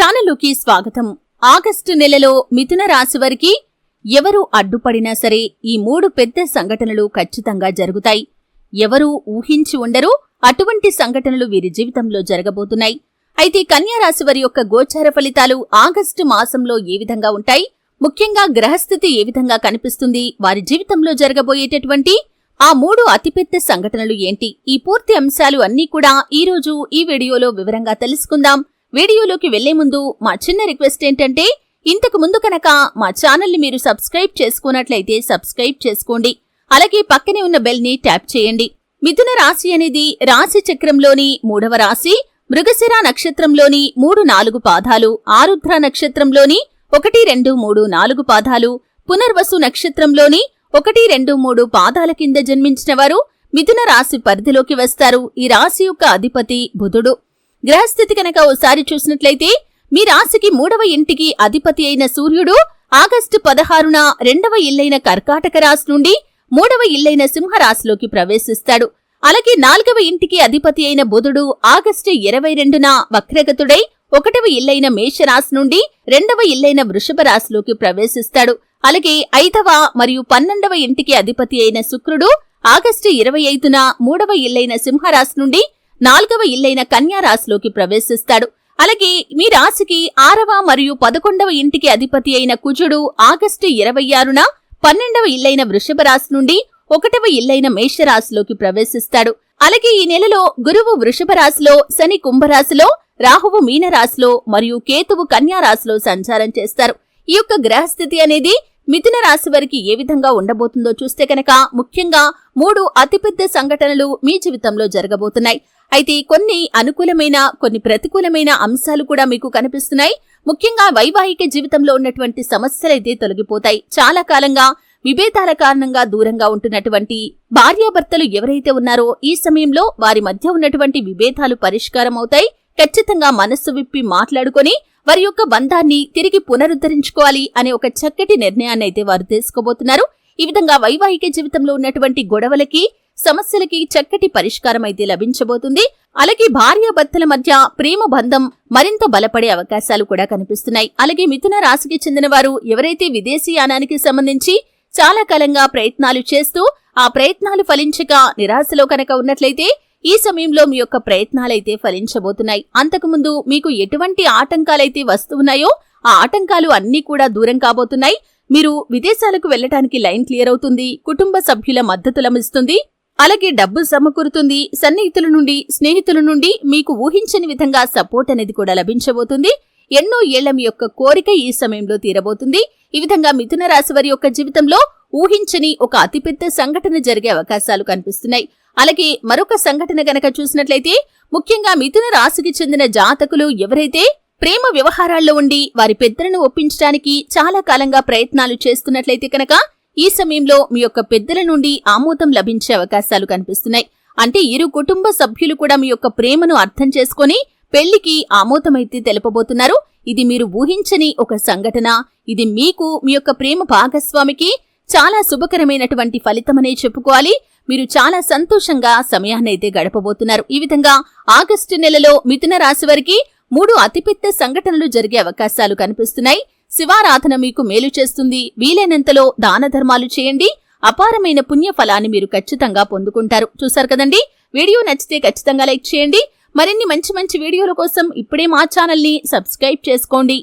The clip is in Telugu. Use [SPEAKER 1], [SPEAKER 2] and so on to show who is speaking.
[SPEAKER 1] ఛానలుకి స్వాగతం. ఆగస్టు నెలలో మిథున రాశి వారికి ఎవరు అడ్డుపడినా సరే ఈ మూడు పెద్ద సంఘటనలు ఖచ్చితంగా జరుగుతాయి. ఎవరూ ఊహించి ఉండరు అటువంటి సంఘటనలు వీరి జీవితంలో జరగబోతున్నాయి. అయితే కన్యారాశి వారి యొక్క గోచార ఫలితాలు ఆగస్టు మాసంలో ఏ విధంగా ఉంటాయి? ముఖ్యంగా గ్రహస్థితి ఏ విధంగా కనిపిస్తుంది? వారి జీవితంలో జరగబోయేటటువంటి ఆ మూడు అతిపెద్ద సంఘటనలు ఏంటి? ఈ పూర్తి అంశాలు అన్నీ కూడా ఈ రోజు ఈ వీడియోలో వివరంగా తెలుసుకుందాం. వీడియోలోకి వెళ్ళే ముందు మా చిన్న రిక్వెస్ట్ ఏంటంటే ఇంతకు ముందు కనుక మా ఛానల్ని మీరు సబ్స్క్రైబ్ చేసుకున్నట్లయితే సబ్స్క్రైబ్ చేసుకోండి. అలాగే పక్కనే ఉన్న బెల్ని ట్యాప్ చేయండి. మిథున రాశి అనేది రాశి చక్రంలోని మూడవ రాశి మృగశిర నక్షత్రంలోని మూడు నాలుగు పాదాలు ఆరుద్ర నక్షత్రంలోని ఒకటి రెండు మూడు నాలుగు పాదాలు పునర్వసు నక్షత్రంలోని ఒకటి రెండు మూడు పాదాల కింద జన్మించిన వారు మిథున రాశి పరిధిలోకి వస్తారు. ఈ రాశి యొక్క అధిపతి బుధుడు. గ్రహస్థితి కనుక ఓసారి చూసినట్లయితే మీ రాశికి మూడవ ఇంటికి అధిపతి అయిన సూర్యుడు ఆగస్టు పదహారున రెండవ ఇల్లైన కర్కాటక రాశి నుండి మూడవ ఇల్లైన సింహరాశిలోకి ప్రవేశిస్తాడు. అలాగే నాలుగవ ఇంటికి అధిపతి అయిన బుధుడు ఆగస్టు ఇరవై రెండున వక్రగతుడై ఒకటవ ఇల్లైన మేషరాశి నుండి రెండవ ఇల్లైన వృషభ రాశిలోకి ప్రవేశిస్తాడు. అలాగే ఐదవ మరియు పన్నెండవ ఇంటికి అధిపతి అయిన శుక్రుడు ఆగస్టు ఇరవై ఐదున మూడవ ఇల్లైన సింహరాశి నుండి నాలుగవ ఇల్లైన కన్యారాశిలోకి ప్రవేశిస్తాడు. అలాగే మీ రాశికి ఆరవ మరియు పదకొండవ ఇంటికి అధిపతి అయిన కుజుడు ఆగస్టు ఇరవై ఆరున పన్నెండవ ఇల్లైన వృషభ రాశి నుండి ఒకటవ ఇల్లైన మేషరాశిలోకి ప్రవేశిస్తాడు. అలాగే ఈ నెలలో గురువు వృషభ రాశిలో శని కుంభరాశిలో రాహువు మీనరాశిలో మరియు కేతువు కన్యారాశిలో సంచారం చేస్తారు. ఈ యొక్క గ్రహస్థితి అనేది మిథున రాశి వారికి ఏ విధంగా ఉండబోతుందో చూస్తే కనుక ముఖ్యంగా మూడు అతిపెద్ద సంఘటనలు మీ జీవితంలో జరగబోతున్నాయి. అయితే కొన్ని అనుకూలమైన కొన్ని ప్రతికూలమైన అంశాలు కూడా మీకు కనిపిస్తున్నాయి. ముఖ్యంగా వైవాహిక జీవితంలో ఉన్నటువంటి సమస్యలైతే తొలగిపోతాయి. చాలా కాలంగా విభేదాల కారణంగా దూరంగా ఉంటున్నటువంటి భార్యాభర్తలు ఎవరైతే ఉన్నారో ఈ సమయంలో వారి మధ్య ఉన్నటువంటి విభేదాలు పరిష్కారం అవుతాయి ఖచ్చితంగా మనస్సు విప్పి మాట్లాడుకొని వారి యొక్క బంధాన్ని తిరిగి పునరుద్ధరించుకోవాలి అనే ఒక చక్కటి నిర్ణయాన్ని అయితే వారు తీసుకోబోతున్నారు. ఈ విధంగా వైవాహిక జీవితంలో ఉన్నటువంటి గొడవలకి సమస్యలకి చక్కటి పరిష్కారం అయితే లభించబోతుంది. అలాగే భార్యాభర్తల మధ్య ప్రేమ బంధం మరింత బలపడే అవకాశాలు కూడా కనిపిస్తున్నాయి. అలాగే మిథున రాశికి చెందిన వారు ఎవరైతే విదేశీ యానానికి సంబంధించి చాలా కాలంగా ప్రయత్నాలు చేస్తూ ఆ ప్రయత్నాలు ఫలించక నిరాశలో కనుక ఉన్నట్లయితే ఈ సమయంలో మీ యొక్క ప్రయత్నాలైతే ఫలించబోతున్నాయి. అంతకుముందు మీకు ఎటువంటి ఆటంకాలైతే వస్తున్నాయో ఆ ఆటంకాలు అన్నీ కూడా దూరం కాబోతున్నాయి. మీరు విదేశాలకు వెళ్ళడానికి లైన్ క్లియర్ అవుతుంది కుటుంబ సభ్యుల మద్దతు లభిస్తుంది అలాగే డబ్బు సమకూరుతుంది సన్నిహితుల నుండి స్నేహితుల నుండి మీకు ఊహించని విధంగా సపోర్ట్ అనేది కూడా లభించబోతుంది. ఎన్నో ఏళ్ళ మీ యొక్క కోరిక ఈ సమయంలో తీరబోతుంది. ఈ విధంగా మిథున రాశి వారి యొక్క జీవితంలో ఊహించని ఒక అతిపెద్ద సంఘటన జరిగే అవకాశాలు కనిపిస్తున్నాయి. అలాగే మరొక సంఘటన గనక చూసినట్లయితే ముఖ్యంగా మిథున రాశికి చెందిన జాతకులు ఎవరైతే ప్రేమ వ్యవహారాల్లో ఉండి వారి పెద్దలను ఒప్పించడానికి చాలా కాలంగా ప్రయత్నాలు చేస్తున్నట్లయితే కనుక ఈ సమయంలో మీ యొక్క పెద్దల నుండి ఆమోదం లభించే అవకాశాలు కనిపిస్తున్నాయి. అంటే ఇరు కుటుంబ సభ్యులు కూడా మీ యొక్క ప్రేమను అర్థం చేసుకొని పెళ్ళికి ఆమోదమైతే తెలుపబోతున్నారు. ఇది మీరు ఊహించని ఒక సంఘటన. ఇది మీకు మీ యొక్క ప్రేమ భాగస్వామికి చాలా శుభకరమైనటువంటి ఫలితమనే చెప్పుకోవాలి. మీరు చాలా సంతోషంగా సమయాన్నైతే గడపబోతున్నారు. ఈ విధంగా ఆగస్టు నెలలో మిథున రాశి వారికి మూడు అతిపెద్ద సంఘటనలు జరిగే అవకాశాలు కనిపిస్తున్నాయి. శివారాధన మీకు మేలు చేస్తుంది. వీలైనంతలో దాన ధర్మాలు చేయండి. అపారమైన పుణ్య ఫలాన్ని మీరు ఖచ్చితంగా పొందుకుంటారు. చూసారు కదండి? వీడియో నచ్చితే ఖచ్చితంగా లైక్ చేయండి. మరిన్ని మంచి మంచి వీడియోల కోసం ఇప్పుడే మా ఛానల్ని సబ్స్క్రైబ్ చేసుకోండి.